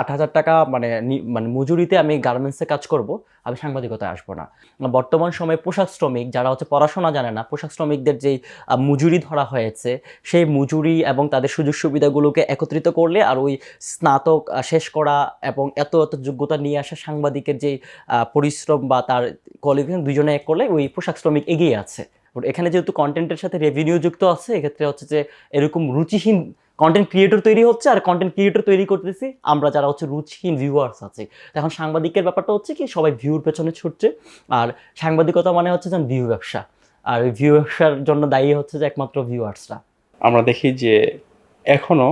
আট হাজার টাকা মানে মানে মজুরিতে আমি গার্মেন্টসে কাজ করব, আমি সাংবাদিকতায় আসব না। বর্তমান সময়ে পোশাক শ্রমিক, যারা হচ্ছে পড়াশোনা জানে না, পোশাক শ্রমিকদের যেই মজুরি ধরা হয়েছে, সেই মজুরি এবং তাদের সুযোগ সুবিধাগুলোকে একত্রিত করলে আর ওই স্নাতক শেষ করা এবং এত এত যোগ্যতা নিয়ে আসা সাংবাদিকের যে পরিশ্রম বা তার কোয়ালিফিকেশন দুজনে এক করলে ওই পোশাক শ্রমিক এগিয়ে আছে। এখানে যেহেতু কন্টেন্টের সাথে রেভিনিউ যুক্ত আছে, এক্ষেত্রে হচ্ছে যে এরকম রুচিহীন কন্টেন্ট ক্রিয়েটর তৈরি হচ্ছে আর কন্টেন্ট ক্রিয়েটর তৈরি করতেছি আমরা যারা হচ্ছে রুচিহীন ভিউয়ার্স আছে। এখন সাংবাদিকের ব্যাপারটা হচ্ছে কি, সবাই ভিউর পেছনে ছুটছে। আর সাংবাদিকতা মানে হচ্ছে যেন ভিউ ব্যবসা। আর ভিউ ব্যবসার জন্য দায়ী হচ্ছে যে একমাত্র ভিউয়ার্সরা আমরা দেখি যে এখনও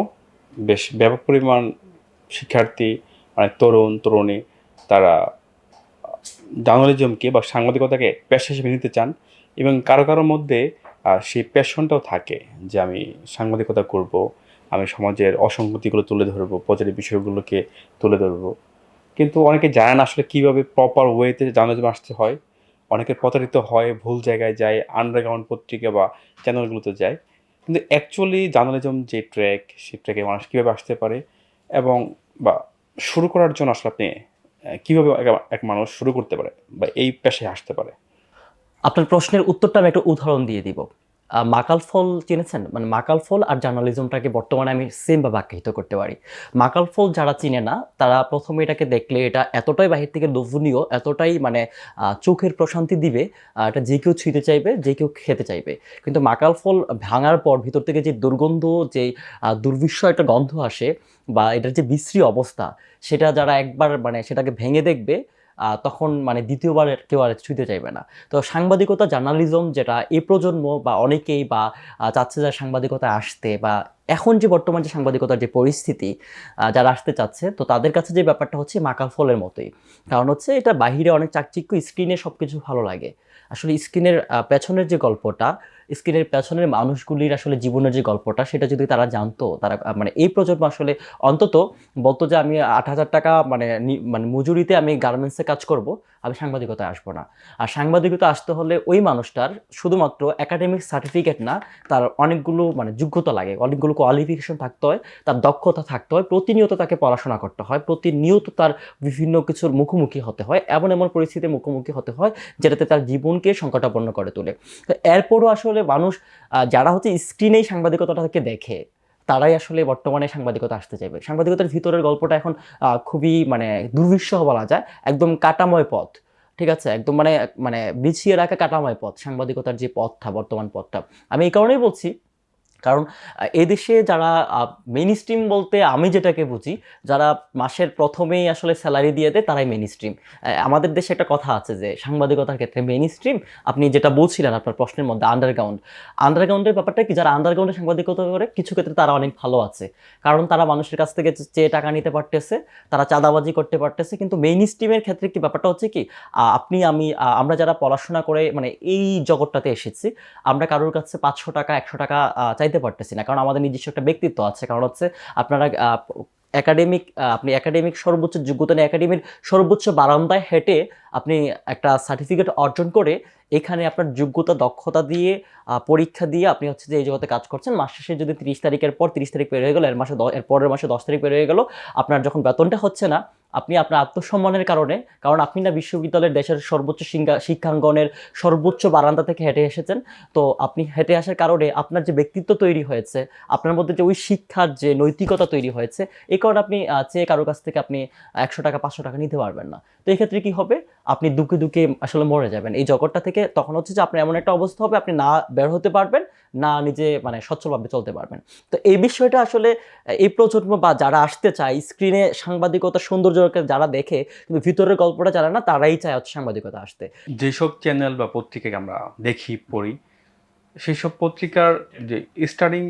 বেশ ব্যাপক পরিমাণ শিক্ষার্থী মানে তরুণ, তরুণী তারা জার্নালিজমকে বা সাংবাদিকতাকে পেশা হিসেবে নিতে চান এবং কারও কারোর মধ্যে সেই প্যাশনটাও থাকে যে আমি সাংবাদিকতা করব। আমি সমাজের অসঙ্গতিগুলো তুলে ধরবো প্রচারের বিষয়গুলোকে তুলে ধরবো। কিন্তু অনেকে জানে না আসলে কীভাবে প্রপার ওয়েতে জার্নালিজম আসতে হয়। অনেকে প্রতারিত হয়, ভুল জায়গায় যায় আন্ডারগ্রাউন্ড পত্রিকা বা চ্যানেলগুলোতে যায়। কিন্তু অ্যাকচুয়ালি জার্নালিজম যে ট্র্যাক সেই ট্র্যাকে মানুষ কীভাবে আসতে পারে এবং বা শুরু করার জন্য আসলে আপনি কীভাবে এক- মানুষ শুরু করতে পারে বা এই পেশায় আসতে পারে? আপনার প্রশ্নের উত্তরটা আমি একটা উদাহরণ দিয়ে দিব। মাকাল ফল চিনেছেন? মানে মাকাল ফল আর জার্নালিজমটাকে বর্তমানে আমি সেম ভাবে আখ্যায়িত করতে পারি। মাকাল ফল যারা চিনে না, তারা প্রথমে এটাকে দেখলে এটা এতটাই বাহির থেকে লোভনীয়, এতটাই মানে চোখের প্রশান্তি দিবে এটা যে কেউ ছুঁতে চাইবে, যে কেউ খেতে চাইবে। কিন্তু মাকাল ফল ভাঙার পর ভিতর থেকে যে দুর্গন্ধ, যে দুর্বিশ্ব একটা গন্ধ আসে বা এটার যে বিশ্রী অবস্থা, সেটা যারা একবার মানে সেটাকে ভেঙে দেখবে তখন মানে দ্বিতীয়বার কেউ আর ছুঁতে চাইবে না। তো সাংবাদিকতা জার্নালিজম যেটা এ প্রজন্ম বা অনেকেই বা চাচ্ছে যে সাংবাদিকতায় আসতে বা এখন যে বর্তমান যে সাংবাদিকতার যে পরিস্থিতি যারা আসতে চাচ্ছে, তো তাদের কাছে যে ব্যাপারটা হচ্ছে মাকাল ফলের মতোই। কারণ হচ্ছে এটা বাহিরে অনেক চাকচিক্য, স্ক্রিনে সব কিছু ভালো লাগে। আসলে স্ক্রিনের পেছনের যে গল্পটা স্ক্রিনের পেছনের মানুষগুলির আসলে জীবনের যে গল্পটা, সেটা যদি তারা জানতো, তারা মানে এই প্রজন্ম আসলে অন্তত বলতো যে, আমি আট হাজার টাকা মানে মানে মজুরিতে আমি গার্মেন্টসে কাজ করব, আমি সাংবাদিকতায় আসব না। আর সাংবাদিকতা আসতে হলে ওই মানুষটার শুধুমাত্র একাডেমিক সার্টিফিকেট না, তার অনেকগুলো মানে যোগ্যতা লাগে, অনেকগুলো কোয়ালিফিকেশন থাকতে হয়, তার দক্ষতা থাকতে হয়, প্রতিনিয়ত তাকে পড়াশোনা করতে হয়, প্রতিনিয়ত তার বিভিন্ন কিছুর মুখোমুখি হতে হয়, এমন এমন পরিস্থিতির মুখোমুখি হতে হয়, যেটাতে তার জীবনকে সংকটাপন্ন করে তোলে। তো এরপরও আসলে মানুষ যারা হচ্ছে স্ক্রিনেই সাংবাদিকতাটাকে দেখে, তারাই আসলে বর্তমানে সাংবাদিকতা আসতে চাইবে। সাংবাদিকতার ভিতরের গল্পটা এখন খুবই মানে দুর্বিশ্ব বলা যায়, একদম কাটাময় পথ, ঠিক আছে? একদম মানে মানে বিছিয়ে রাখা কাটাময় পথ, সাংবাদিকতার যে পথটা, বর্তমান পথটা। আমি এই কারণেই বলছি কারণ এদেশে যারা মেন স্ট্রিম বলতে আমি যেটাকে বুঝি যারা মাসের প্রথমেই আসলে স্যালারি দিয়ে দেয় তারাই মেইন স্ট্রিম আমাদের দেশে একটা কথা আছে যে সাংবাদিকতার ক্ষেত্রে মেইন স্ট্রিম আপনি যেটা বলছিলেন আপনার প্রশ্নের মধ্যে আন্ডারগ্রাউন্ড আন্ডারগ্রাউন্ডের ব্যাপারটা কি? যারা আন্ডারগ্রাউন্ডে সাংবাদিকতা করে কিছু ক্ষেত্রে তারা অনেক ভালো আছে। কারণ তারা মানুষের কাছ থেকে চেয়ে টাকা নিতে পারতেছে তারা চাঁদাবাজি করতে পারতেছে কিন্তু মেইন স্ট্রিমের ক্ষেত্রে কি ব্যাপারটা হচ্ছে কি আপনি আমি আমরা যারা পড়াশোনা করে মানে এই জগৎটাতে এসেছি আমরা কারোর কাছে পাঁচশো টাকা একশো টাকা আহ, চাইতে পারতেছি না। কারণ আমাদের নিজস্ব একটা ব্যক্তিত্ব আছে। কারণ হচ্ছে আপনারা একাডেমিক আপনি একাডেমিক সর্বোচ্চ যোগ্যতা নিয়ে একাডেমির সর্বোচ্চ বারান্দায় হেঁটে আপনি একটা সার্টিফিকেট অর্জন করে এখানে আপনার যোগ্যতা, দক্ষতা দিয়ে পরীক্ষা দিয়ে আপনি হচ্ছে যে এই জগতে কাজ করছেন। মাস শেষে যদি তিরিশ তারিখের পর তিরিশ তারিখ বের হয়ে গেল, এর মাসে এর পরের মাসে দশ তারিখ বের হয়ে গেল, আপনার যখন বেতনটা হচ্ছে না আপনি আপনার আত্মসম্মানের কারণে, কারণ আপনি না বিশ্ববিদ্যালয়ের দেশের সর্বোচ্চ শিক্ষা- শিক্ষাঙ্গনের সর্বোচ্চ বারান্দা থেকে হেঁটে এসেছেন। তো আপনি হেঁটে আসার কারণে আপনার যে ব্যক্তিত্ব তৈরি হয়েছে, আপনার মধ্যে যে ওই শিক্ষার যে নৈতিকতা তৈরি হয়েছে এই কারণে আপনি চেয়ে কারোর কাছ থেকে আপনি একশো টাকা, পাঁচশো টাকা নিতে পারবেন না। তো এক্ষেত্রে ক্ষেত্রে কি হবে? আপনি দুঃখে দুঃখে আসলে মরে যাবেন। এই জগৎটা থেকে তখন হচ্ছে যে আপনার এমন একটা অবস্থা হবে, আপনি না বের হতে পারবেন, না নিজে মানে সচ্ছলভাবে চলতে পারবেন। তো এই বিষয়টা আসলে, এই প্রজন্ম বা যারা আসতে চায়, স্ক্রিনে সাংবাদিকতা সৌন্দর্যকে যারা দেখে, কিন্তু ভিতরের গল্পটা জানে না, তারাই চায় হচ্ছে সাংবাদিকতা আসতে। যেসব চ্যানেল বা পত্রিকাকে আমরা দেখি, পড়ি সেই সব পত্রিকার যে স্টার্টিং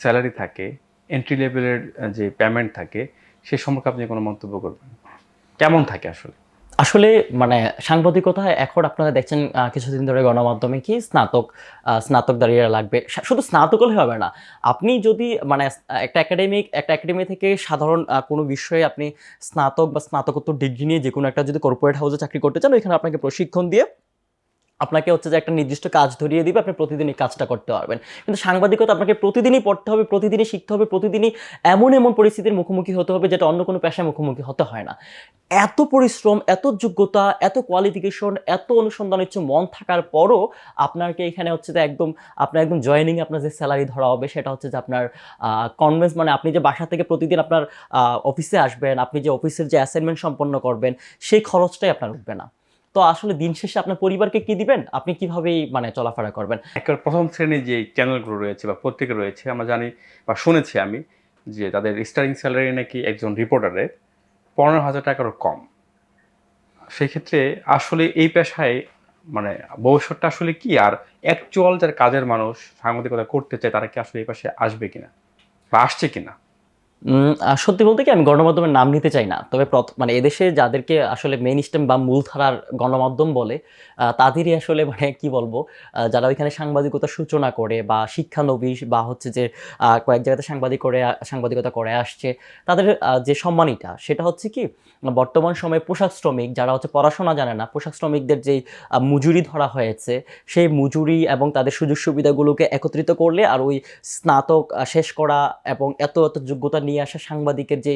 স্যালারি থাকে এন্ট্রি লেভেলের যে পেমেন্ট থাকে, সে সম্পর্কে আপনি কোনো মন্তব্য করবেন কেমন থাকে আসলে? আসলে মানে সাংবাদিকতা এখন আপনারা দেখছেন কিছুদিন ধরে গণমাধ্যমে কি স্নাতক স্নাতক দাঁড়িয়ে লাগবে। শুধু স্নাতক হলে হবে না। আপনি যদি মানে একটা একাডেমিক একটা একাডেমি থেকে সাধারণ কোনো বিষয়ে আপনি স্নাতক বা স্নাতকোত্তর ডিগ্রি নিয়ে যে কোনো একটা যদি কর্পোরেট হাউসে চাকরি করতে চান, ওইখানে আপনাকে প্রশিক্ষণ দিয়ে আপনাকে হচ্ছে যে একটা নির্দিষ্ট কাজ ধরিয়ে দিবে, আপনি প্রতিদিনই কাজটা করতে পারবেন। কিন্তু সাংবাদিকতা আপনাকে প্রতিদিনই পড়তে হবে, প্রতিদিনই শিখতে হবে, প্রতিদিনই এমন এমন পরিস্থিতির মুখোমুখি হতে হবে যেটা অন্য কোনো পেশায় মুখোমুখি হতে হয় না। এত পরিশ্রম, এত যোগ্যতা, এত কোয়ালিফিকেশন এত অনুসন্ধান ইচ্ছে মন থাকার পরও আপনাকে এখানে হচ্ছে যে একদম, আপনার একদম জয়েনিং আপনার যে স্যালারি ধরা হবে সেটা হচ্ছে যে আপনার কনভেন্স মানে আপনি যে বাসা থেকে প্রতিদিন আপনার অফিসে আসবেন, আপনি যে অফিসের যে অ্যাসাইনমেন্ট সম্পন্ন করবেন, সেই খরচটাই আপনার উঠবে না। তো আসলে দিন শেষে আপনার পরিবারকে কি দিবেন? আপনি কিভাবেই মানে চলাফেরা করবেন? একেবারে প্রথম শ্রেণির যে চ্যানেলগুলো রয়েছে বা পত্রিকা রয়েছে, আমরা জানি বা শুনেছি আমি যে তাদের স্টারিং স্যালারি নাকি একজন রিপোর্টারের পনেরো হাজার টাকারও কম। সেক্ষেত্রে আসলে এই পেশায় মানে ভবিষ্যৎটা আসলে কি? আর অ্যাকচুয়াল যার কাজের মানুষ সাংবাদিকতা করতে চায়, তারা কি আসলে এই পাশে আসবে কিনা? বা আসছে কিনা? সত্যি বলতে কি আমি গণমাধ্যমের নাম নিতে চাই না। তবে মানে এদেশে যাদেরকে আসলে মেইন স্টেম বা মূলধারার গণমাধ্যম বলে তাদেরই আসলে মানে কি বলব যারা ওইখানে সাংবাদিকতার সূচনা করে বা শিক্ষানবিশ বা হচ্ছে যে কয়েক জায়গাতে সাংবাদিক করে সাংবাদিকতা করে আসছে, তাদের যে সম্মানিটা সেটা হচ্ছে কি, বর্তমান সময়ে পোশাক শ্রমিক যারা হচ্ছে পড়াশোনা জানে না, পোশাক শ্রমিকদের যেই মজুরি ধরা হয়েছে, সেই মজুরি এবং তাদের সুযোগ সুবিধাগুলোকে একত্রিত করলে আর ওই স্নাতক শেষ করা এবং এত এত যোগ্যতা নিয়ে আসা সাংবাদিকের যে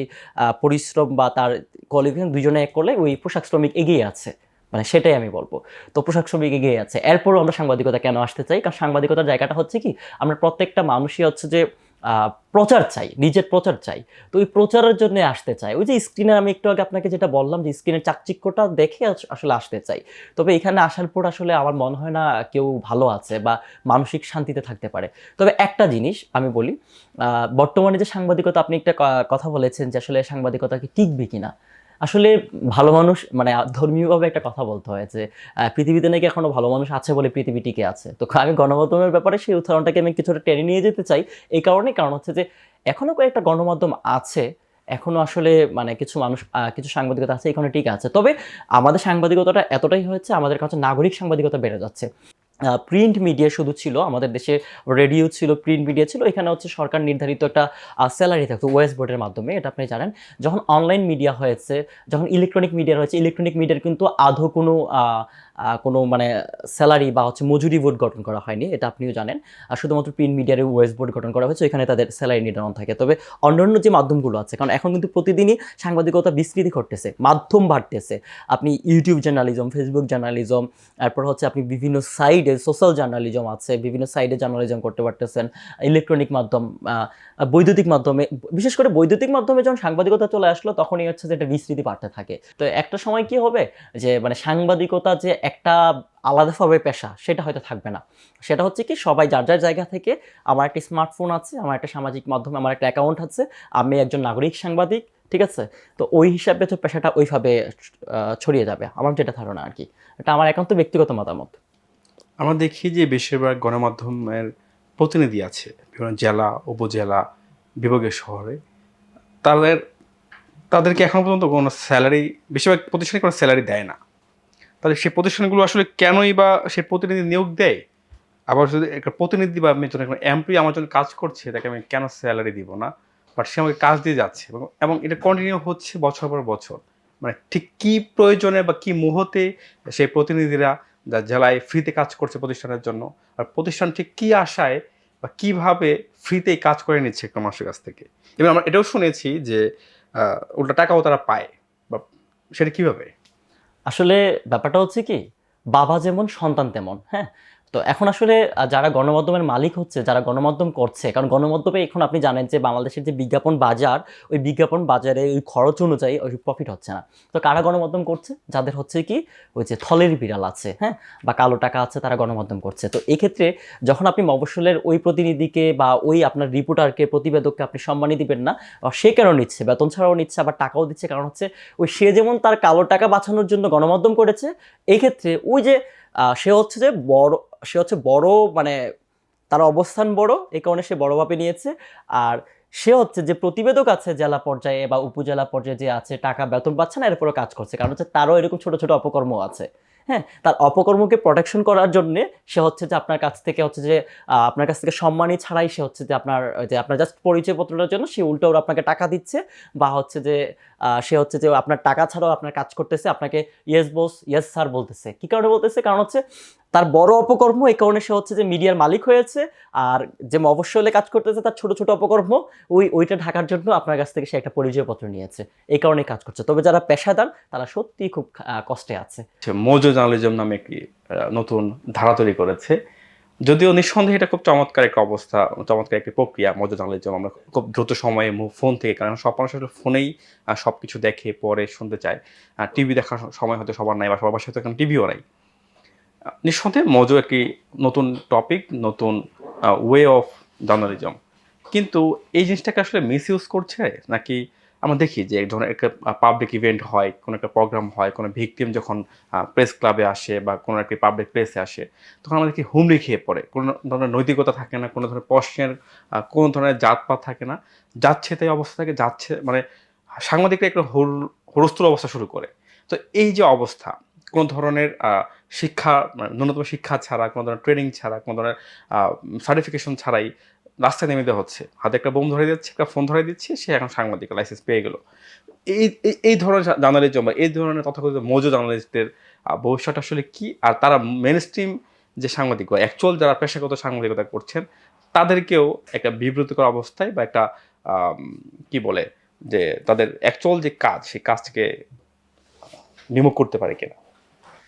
পরিশ্রম বা তার কোয়ালিফিকেশন দুজনে এক করলে ওই পোশাক শ্রমিক এগিয়ে আছে। মানে সেটাই আমি বলব। তো পোশাক শ্রমিক এগিয়ে আছে। এরপরও আমরা সাংবাদিকতা কেন আসতে চাই? কারণ সাংবাদিকতার জায়গাটা হচ্ছে কি, আমরা প্রত্যেকটা মানুষই হচ্ছে যে প্রচার চাই, নিজের প্রচার চাই। তো ওই প্রচারের জন্য আসতে চাই। ওই যে স্ক্রিনে আমি একটু আগে আপনাকে যেটা বললাম যে স্ক্রিনের চাকচিক্যটা দেখে আসলে আসতে চাই। তবে এখানে আসার পর আসলে আমার মনে হয় না কেউ ভালো আছে বা মানসিক শান্তিতে থাকতে পারে। তবে একটা জিনিস আমি বলি বর্তমানে যে সাংবাদিকতা, আপনি একটা কথা বলেছেন যে আসলে সাংবাদিকতা কি টিকবে কিনা। আসলে ভালো মানুষ মানে ধর্মীয়ভাবে একটা কথা বলতে হয় যে পৃথিবীতে নাকি এখনও ভালো মানুষ আছে বলে পৃথিবী টিকে আছে। তো আমি গণমাধ্যমের ব্যাপারে সেই উদাহরণটাকে আমি কিছুটা টেনে নিয়ে যেতে চাই। এই কারণে কারণ হচ্ছে যে, এখনও কয়েকটা গণমাধ্যম আছে, এখনও আসলে মানে কিছু মানুষ কিছু সাংবাদিকতা আছে, এখানে ঠিক আছে। তবে আমাদের সাংবাদিকতাটা এতটাই হয়েছে, আমাদের কাছে নাগরিক সাংবাদিকতা বেড়ে যাচ্ছে। প্রিন্ট মিডিয়া শুধু ছিল, আমাদের দেশে রেডিও ছিল প্রিন্ট মিডিয়া ছিল, এখানে হচ্ছে সরকার নির্ধারিত একটা স্যালারি থাকতো ওয়েস্ট বোর্ডের মাধ্যমে, এটা আপনি জানেন। যখন অনলাইন মিডিয়া হয়েছে, যখন ইলেকট্রনিক মিডিয়া হয়েছে ইলেকট্রনিক মিডিয়ার কিন্তু আদৌ কোনো কোনো মানে স্যালারি বা হচ্ছে মজুরি বোর্ড গঠন করা হয়নি, এটা আপনিও জানেন। আর শুধুমাত্র প্রিন্ট মিডিয়ার ওয়েস্ট বোর্ড গঠন করা হয়েছে এখানে তাদের স্যালারি নির্ধারণ থাকে। তবে অন্যান্য যে মাধ্যমগুলো আছে, কারণ এখন কিন্তু প্রতিদিনই সাংবাদিকতা বিস্তৃতি ঘটতেছে, মাধ্যম বাড়তেছে। আপনি ইউটিউব জার্নালিজম ফেসবুক জার্নালিজম তারপর হচ্ছে আপনি বিভিন্ন সাইডে সোশ্যাল জার্নালিজম আছে, বিভিন্ন সাইডে জার্নালিজম করতে পারতেছেন ইলেকট্রনিক মাধ্যম বৈদ্যুতিক মাধ্যমে, বিশেষ করে বৈদ্যুতিক মাধ্যমে যখন সাংবাদিকতা চলে আসলো, তখনই হচ্ছে যে একটা বিস্তৃতি বাড়তে থাকে। তো একটা সময় কি হবে? যে মানে সাংবাদিকতা যে একটা আলাদাভাবে পেশা, সেটা হয়তো থাকবে না। সেটা হচ্ছে কি, সবাই যার যার জায়গা থেকে আমার একটা স্মার্টফোন আছে, আমার একটা সামাজিক মাধ্যমে আমার একটা অ্যাকাউন্ট আছে, আমি একজন নাগরিক, সাংবাদিক, ঠিক আছে? তো ওই হিসাবে তো পেশাটা ওইভাবে ছড়িয়ে যাবে, আমার যেটা ধারণা আর কি। এটা আমার একান্ত ব্যক্তিগত মতামত। আমরা দেখি যে বেশিরভাগ গণমাধ্যমের প্রতিনিধি আছে, বিভিন্ন জেলা, উপজেলা, বিভাগের শহরে। তাদের, তাদেরকে এখন পর্যন্ত কোনো স্যালারি বেশিরভাগ প্রতিষ্ঠানে কোনো স্যালারি দেয় না। তাহলে সে প্রতিষ্ঠানগুলো আসলে কেনই বা সে প্রতিনিধি নিয়োগ দেয়? আবার যদি একটা প্রতিনিধি বা আমি যখন এমপি আমার জন্য কাজ করছে তাকে আমি কেন স্যালারি দিব না? বাট সে আমাকে কাজ দিয়ে যাচ্ছে। এবং এটা কন্টিনিউ হচ্ছে বছর পর বছর। মানে ঠিক কী প্রয়োজনে বা কী মুহূর্তে সেই প্রতিনিধিরা যা জেলায় ফ্রিতে কাজ করছে প্রতিষ্ঠানের জন্য, আর প্রতিষ্ঠান ঠিক কী আশায় বা কীভাবে ফ্রিতেই কাজ করে নিচ্ছে একটা মানুষের কাছ থেকে? এবং আমরা এটাও শুনেছি যে উল্টা টাকাও তারা পায়। বা সেটা কীভাবে? আসলে ব্যাপারটা হচ্ছে কি বাবা যেমন সন্তান তেমন হ্যাঁ? তো এখন আসলে যারা গণমাধ্যমের মালিক হচ্ছে, যারা গণমাধ্যম করছে, কারণ গণমাধ্যমে এখন আপনি জানেন যে বাংলাদেশের যে বিজ্ঞাপন বাজার, ওই বিজ্ঞাপন বাজারে ওই খরচ অনুযায়ী ওই প্রফিট হচ্ছে না। তো কারা গণমাধ্যম করছে? যাদের হচ্ছে কি, ওই যে থলের বিড়াল আছে হ্যাঁ বা কালো টাকা আছে, তারা গণমাধ্যম করছে। তো এক্ষেত্রে যখন আপনি মফস্বলের ওই প্রতিনিধিকে বা ওই আপনার রিপোর্টারকে প্রতিবেদককে আপনি সম্মানই দিবেন না সে কেন নিচ্ছে? বেতন ছাড়াও নিচ্ছে, আবার টাকাও দিচ্ছে, কারণ হচ্ছে ওই সে যেমন তার কালো টাকা বাঁচানোর জন্য গণমাধ্যম করেছে এই ক্ষেত্রে ওই যে সে হচ্ছে যে বড় সে হচ্ছে বড় মানে তার অবস্থান বড় এই কারণে সে বড়ভাবে নিয়েছে। আর সে হচ্ছে যে প্রতিবেদক আছে জেলা পর্যায়ে বা উপজেলা পর্যায়ে যে আছে, টাকা বেতন পাচ্ছে না এরপরও কাজ করছে। কারণ হচ্ছে তারও এরকম ছোট ছোট অপকর্ম আছে। হ্যাঁ তার অপকর্মকে প্রোটেকশন করার জন্য সে হচ্ছে যে আপনার কাছ থেকে হচ্ছে যে আপনার কাছ থেকে সম্মানই ছাড়াই সে হচ্ছে যে আপনার যে আপনার জাস্ট পরিচয়পত্রটার জন্য সে উল্টো আপনাকে টাকা দিচ্ছে বা হচ্ছে যে সে হচ্ছে যে আপনার টাকা ছাড়াও আপনার কাজ করতেছে, আপনাকে ইয়েস বস ইয়েস স্যার বলতেছে। কি কারণে বলতেছে? কারণ হচ্ছে তার বড় অপকর্ম এই কারণে সে হচ্ছে যে মিডিয়ার মালিক হয়েছে, আর যে মফস্বলে কাজ করতেছে তার ছোট ছোট অপকর্ম, ওই, ওইটা ঢাকার জন্য আপনার কাছ থেকে সে একটা পরিচয়পত্র নিয়েছে। এই কারণে কাজ করছে। তবে যারা পেশাদার, তারা সত্যি খুব কষ্টে আছে। মোজো জার্নালিজম নামে একটি নতুন ধারা তৈরি করেছে। যদিও নিঃসন্দেহে এটা খুব চমৎকার একটা অবস্থা, চমৎকার একটি প্রক্রিয়া মোজো জার্নালিজম আমরা খুব দ্রুত সময়ে ফোন থেকে কারণ সব মানুষ ফোনেই সব কিছু দেখে পরে শুনতে চায়। আর টিভি দেখার সময় হয়তো সবার নাই বা সবার বাসায় এখন টিভিও নাই। নিঃসন্দেহে মজো একটি নতুন টপিক নতুন ওয়ে অফ জার্নালিজম কিন্তু এই জিনিসটাকে আসলে মিস ইউজ করছে নাকি আমরা দেখি যে এক ধরনের একটা পাবলিক ইভেন্ট হয়, কোনো একটা প্রোগ্রাম হয়, কোনো ভিকটিম যখন প্রেস ক্লাবে আসে বা কোনো একটা পাবলিক প্লেসে আসে, তখন আমরা দেখি হুমড়ি খেয়ে পড়ে। কোনো ধরনের নৈতিকতা থাকে না, কোনো ধরনের প্রশ্নের কোনো ধরনের জাতপাত থাকে না। যাচ্ছে তাই অবস্থা থাকে, যাচ্ছে মানে সাংবাদিকরা একটা হরস্তুর অবস্থা শুরু করে। তো এই যে অবস্থা, কোনো ধরনের শিক্ষা মানে ন্যূনতম শিক্ষা ছাড়া, কোনো ধরনের ট্রেনিং ছাড়া, কোনো ধরনের সার্টিফিকেশন ছাড়াই রাস্তায় নেমে দেওয়া হচ্ছে। হাতে একটা বোম ধরে দিচ্ছে, একটা ফোন ধরে দিচ্ছে, সে এখন সাংবাদিক লাইসেন্স পেয়ে গেল। এই, এই- ধরনের জার্নালিজম বা এই ধরনের তথাকথিত মজু জার্নালিস্টদের ভবিষ্যৎ আসলে কি? আর তারা মেন স্ট্রিম যে সাংবাদিক অ্যাকচুয়াল যারা পেশাগত সাংবাদিকতা করছেন, তাদেরকেও একটা বিব্রতকর অবস্থায় বা একটা কি বলে, যে তাদের অ্যাকচুয়াল যে কাজ, সেই কাজ থেকে বিমুখ করতে পারে কিনা।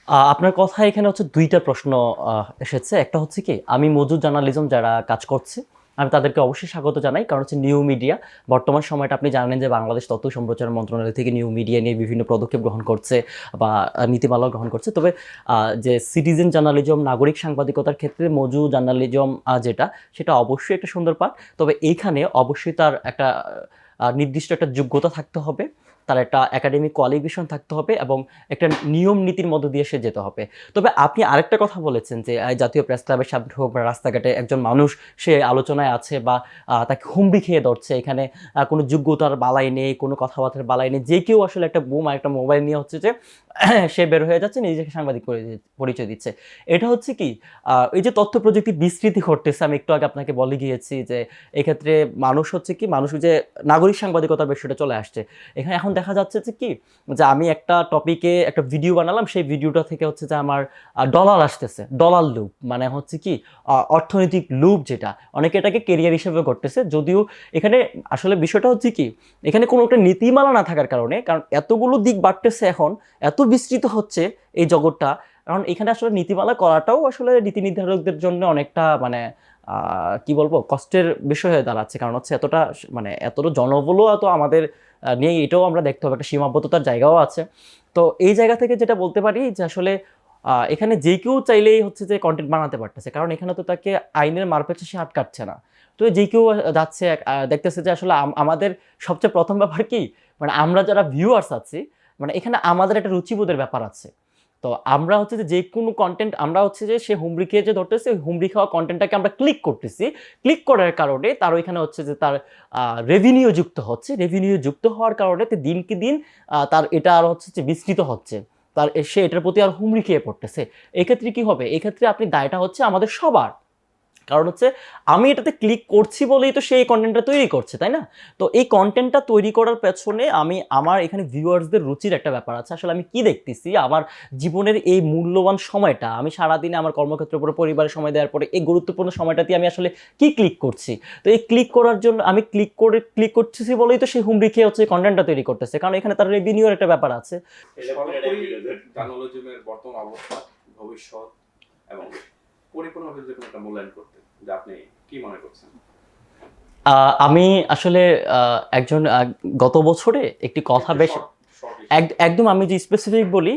আপনার কথা এখানে হচ্ছে দুইটা প্রশ্ন এসেছে। একটা হচ্ছে কি, আমি মজুদ জার্নালিজম যারা কাজ করছে আমি তাদেরকে অবশ্যই স্বাগত জানাই। কারণ হচ্ছে নিউ মিডিয়া বর্তমান সময়টা আপনি জানেন যে বাংলাদেশ তথ্য সম্প্রচার মন্ত্রণালয় থেকে নিউ মিডিয়া নিয়ে বিভিন্ন পদক্ষেপ গ্রহণ করছে বা নীতিমালা গ্রহণ করছে। তবে যে সিটিজেন জার্নালিজম নাগরিক সাংবাদিকতার ক্ষেত্রে মজু জার্নালিজম যেটা, সেটা অবশ্যই একটা সুন্দর পাঠ। তবে এইখানে অবশ্যই তার একটা নির্দিষ্ট একটা যোগ্যতা থাকতে হবে। তার একটা একাডেমিক কোয়ালিফিকেশন থাকতে হবে এবং একটা নিয়ম নীতির মধ্য দিয়ে সে যেতে হবে। তবে আপনি আরেকটা কথা বলেছেন যে জাতীয় প্রেস ক্লাবের সামনে হোক বা রাস্তাঘাটে একজন মানুষ সে আলোচনায় আছে বা তাকে হুমবি খেয়ে ধরছে, এখানে কোনো যোগ্যতার বালাই নেই, কোনো কথাবার্তার বালাই নেই, যে কেউ আসলে একটা বুম আর একটা মোবাইল নিয়ে হচ্ছে যে সে বের হয়ে যাচ্ছে, নিজেকে সাংবাদিক পরিচয় দিচ্ছে। এটা হচ্ছে কি এই যে তথ্য প্রযুক্তি বিস্তৃতি ঘটতেছে, আমি একটু আগে আপনাকে বলে গিয়েছি যে, এক্ষেত্রে মানুষ হচ্ছে কি, মানুষ যে নাগরিক সাংবাদিকতার বিষয়টা চলে আসছে। এখানে এখন দেখা যাচ্ছে যে কি, যে আমি একটা টপিকে একটা ভিডিও বানালাম, সেই ভিডিওটা থেকে হচ্ছে যে আমার ডলার আসতেছে ডলার লুপ মানে হচ্ছে কি অর্থনৈতিক লুপ যেটা। অনেকে এটাকে কেরিয়ার হিসেবে ঘটতেছে, যদিও এখানে আসলে বিষয়টা হচ্ছে কি, এখানে কোনো একটা নীতিমালা না থাকার কারণে, কারণ এতগুলো দিক বাড়তেছে এখন, এত বিস্তৃত হচ্ছে এই জগৎটা। কারণ এখানে আসলে নীতিমালা করাটাও আসলে নীতি নির্ধারকদের জন্য অনেকটা মানে কি বলব, কষ্টের বিষয় হয়ে দাঁড়াচ্ছে। কারণ হচ্ছে এতটা মানে এতটা জনবলও এত আমাদের নিয়ে এটাও আমরা দেখতে হবে একটা সীমাবদ্ধতার জায়গাও আছে। তো এই জায়গা থেকে যেটা বলতে পারি যে আসলে এখানে যে কেউ চাইলেই হচ্ছে যে কন্টেন্ট বানাতে পারতেছে। কারণ এখানে তো তাকে আইনের মারপেছে সে আটকাচ্ছে না। তো যে কেউ যাচ্ছে দেখতেছে যে আসলে আমাদের সবচেয়ে প্রথম ব্যাপার কি? মানে আমরা যারা ভিউয়ার্স আছি মানে এখানে আমাদের একটা রুচিবোধের ব্যাপার আছে। তো আমরা হচ্ছে যে যে কোনো কন্টেন্ট আমরা হচ্ছে যে সে হুমড়ি খেয়ে যে ধরতেছে হুমড়ি খাওয়া কন্টেন্টটাকে আমরা ক্লিক করতেছি। ক্লিক করার কারণে তার ওইখানে হচ্ছে যে তার রেভিনিউ যুক্ত হচ্ছে। রেভিনিউ যুক্ত হওয়ার কারণে দিনকে দিন তার এটা আর হচ্ছে যে বিস্তৃত হচ্ছে। তার সে এটার প্রতি আর হুমড়ি খেয়ে পড়তেছে। এক্ষেত্রে কি হবে? এক্ষেত্রে আপনি দায়টা হচ্ছে আমাদের সবার। কারণ হচ্ছে আমি এটাতে ক্লিক করছি বলেই তো সেই কন্টেন্টটা তৈরি করছে তাই না? তো এই কন্টেন্টটা তৈরি করার পেছনে আমি আমার এখানে ভিউয়ার্সদের রুচির একটা ব্যাপার আছে। আসলে আমি কি দেখতেছি? আমার জীবনের এই মূল্যবান সময়টা আমি সারাদিনে আমার কর্মক্ষেত্রের উপরে পরিবারের সময় দেওয়ার পরে এই গুরুত্বপূর্ণ সময়টাতে আমি আসলে কি ক্লিক করছি? তো এই ক্লিক করার জন্য আমি ক্লিক করে ক্লিক করতেছি বলেই তো সেই হুমড়ি খেয়ে হচ্ছে কন্টেন্টটা তৈরি করতেছে। কারণ এখানে তার রেভিনিউর একটা ব্যাপার আছে। জার্নালিজমের বর্তমান অবস্থা ভবিষ্যৎ এবং পরিপূর্ণভাবে যদি কোনো একটা মূল্যায়ন করতে যে আপনি কি মনে করছেন? আমি আসলে একজন গত বছরে একটি কথা বেশ এক- একদম আমি যে স্পেসিফিক বলি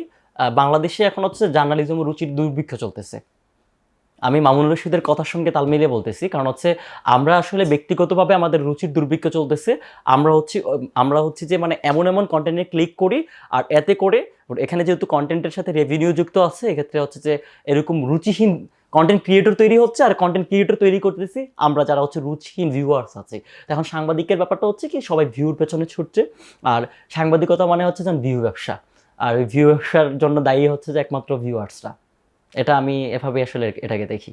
বাংলাদেশে এখন হচ্ছে জার্নালিজম রুচির দুর্ভিক্ষ চলতেছে। আমি মামুনুর রশিদের কথার সঙ্গে তাল মিলিয়ে বলতেছি কারণ হচ্ছে আমরা আসলে ব্যক্তিগতভাবে আমাদের রুচির দুর্ভিক্ষ চলতেছে। আমরা হচ্ছে আমরা হচ্ছে যে মানে এমন এমন কন্টেন্টে ক্লিক করি আর এতে করে এখানে যেহেতু কন্টেন্টের সাথে রেভিনিউ যুক্ত আছে এক্ষেত্রে হচ্ছে যে এরকম রুচিহীন কন্টেন্ট ক্রিয়েটর তৈরি হচ্ছে আর কন্টেন্ট ক্রিয়েটর তৈরি করতেছি আমরা যারা হচ্ছে রুচিহীন ভিউয়ার্স আছে। এখন সাংবাদিকের ব্যাপারটা হচ্ছে কি, সবাই ভিউর পেছনে ছুটছে। আর সাংবাদিকতা মানে হচ্ছে যেন ভিউ ব্যবসা। আর ভিউ ব্যবসার জন্য দায়ী হচ্ছে যে একমাত্র ভিউয়ার্সরা এটা আমি এভাবে আসলে এটাকে দেখি।